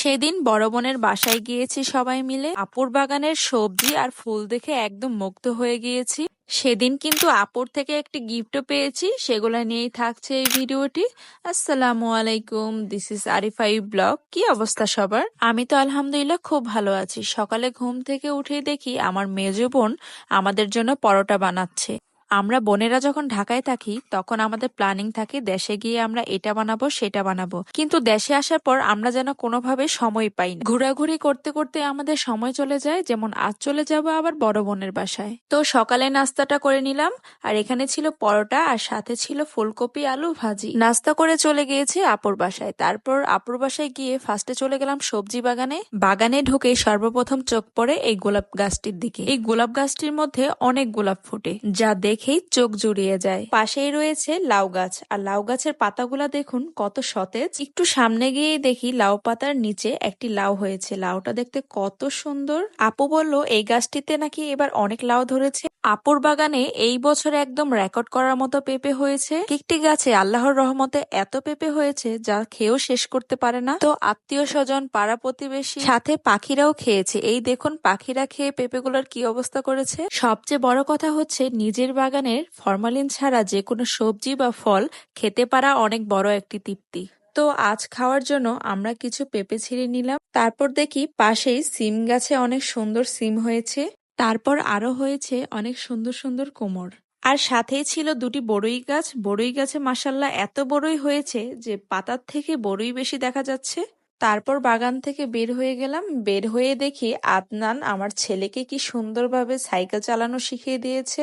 সেদিন বড় বোনের বাসায় গিয়েছি সবাই মিলে। আপুর বাগানের সবজি আর ফুল দেখে একদম মুগ্ধ হয়ে গিয়েছি। সেদিন কিন্তু আপুর থেকে একটি গিফটও পেয়েছি, সেগুলো নিয়েই থাকছে এই ভিডিওটি। আসসালামু আলাইকুম দিস ইজ আরিফাই ব্লগ কি অবস্থা সবার? আমি তো আলহামদুলিল্লাহ খুব ভালো আছি। সকালে ঘুম থেকে উঠেই দেখি আমার মেজ বোন আমাদের জন্য পরোটা বানাচ্ছে। আমরা বোনেরা যখন ঢাকায় থাকি, তখন আমাদের প্ল্যানিং থাকে দেশে গিয়ে আমরা এটা বানাবো, সেটা বানাবো। কিন্তু দেশে আসার পর আমরা যেন কোনোভাবে সময় পাই না। ঘোরাঘুরি করতে করতে আমাদের সময় চলে যায়, যেমন আজ চলে যাব আবার বড় বোনের বাসায়। তো সকালে নাস্তাটা করে নিলাম, আর এখানে ছিল পরোটা, আর সাথে ছিল ফুলকপি, আলু ভাজি। নাস্তা করে চলে গিয়েছে আপুর বাসায়। তারপর আপুর বাসায় গিয়ে ফার্স্টে চলে গেলাম সবজি বাগানে। বাগানে ঢুকে সর্বপ্রথম চোখ পড়ে এই গোলাপ গাছটির দিকে। এই গোলাপ গাছটির মধ্যে অনেক গোলাপ ফুটে, যা দেখেই চোখ জুড়িয়ে যায়। পাশেই রয়েছে লাউ গাছ। আর লাউ গাছের পাতাগুলা দেখুন কত সতেজ। একটু সামনে গিয়ে দেখি লাউ পাতার নিচে একটি লাউ হয়েছে। লাউটা দেখতে কত সুন্দর। আপু বলল, এই গাছটিতে নাকি এবার অনেক লাউ ধরেছে। আপুর বাগানে এই বছর একদম রেকর্ড করার মতো পেঁপে হয়েছে। একটি গাছে আল্লাহর রহমতে এত পেঁপে হয়েছে যা খেয়েও শেষ করতে পারে না। তো আত্মীয় স্বজন, পাড়া প্রতিবেশী, সাথে পাখিরাও খেয়েছে। এই দেখুন, পাখিরা খেয়ে পেঁপেগুলোর কি অবস্থা করেছে। সবচেয়ে বড় কথা হচ্ছে, নিজের বাগানের ফরমালিন ছাড়া যে কোনো সবজি বা ফল খেতে পারা অনেক বড় একটি তৃপ্তি। তো আজ খাওয়ার জন্য আমরা কিছু পেঁপে ছিঁড়ে নিলাম। তারপর দেখি পাশেই সিম গাছে অনেক সুন্দর সিম হয়েছে। তারপর আরও হয়েছে অনেক সুন্দর সুন্দর কোমর। আর সাথেই ছিল দুটি বড়ই গাছ। বড়ই গাছে মাসাল্লাহ এত বড়ই হয়েছে যে পাতার থেকে বড়ই বেশি দেখা যাচ্ছে। তারপর বাগান থেকে বের হয়ে গেলাম। বের হয়ে দেখি আদনান আমার ছেলেকে কি সুন্দরভাবে সাইকেল চালানো শিখিয়ে দিয়েছে।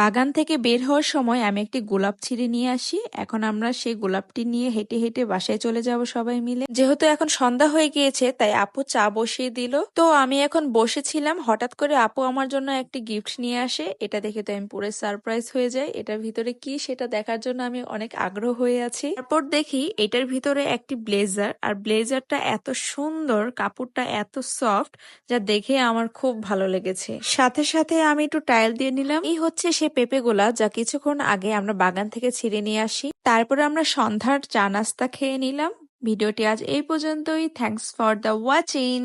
বাগান থেকে বের হওয়ার সময় আমি একটি গোলাপ ছিঁড়ে নিয়ে আসি। এখন আমরা সেই গোলাপটি নিয়ে হেঁটে হেঁটে বাসায় চলে যাব সবাই মিলে। যেহেতু এখন সন্ধ্যা হয়ে গিয়েছে, তাই আপু চা বসিয়ে দিল। তো আমি এখন বসেছিলাম, হঠাৎ করে আপু আমার জন্য একটি গিফট নিয়ে আসে। এটা দেখে তো আমি পুরো সারপ্রাইজ হয়ে যাই। এটার ভিতরে কি সেটা দেখার জন্য আমি অনেক আগ্রহ হয়ে আছি। তারপর দেখি এটার ভিতরে একটি ব্লেজার। আর ব্লেজারটা এত সুন্দর, কাপড়টা এত সফট, যা দেখে আমার খুব ভালো লেগেছে। সাথে সাথে আমি একটু টাইল দিয়ে নিলাম। এই হচ্ছে সে পেঁপেগুলা যা কিছুক্ষণ আগে আমরা বাগান থেকে ছিঁড়ে নিয়ে আসি। তারপরে আমরা সন্ধ্যার চা নাস্তা খেয়ে নিলাম। ভিডিওটি আজ এই পর্যন্তই। Thanks for the watching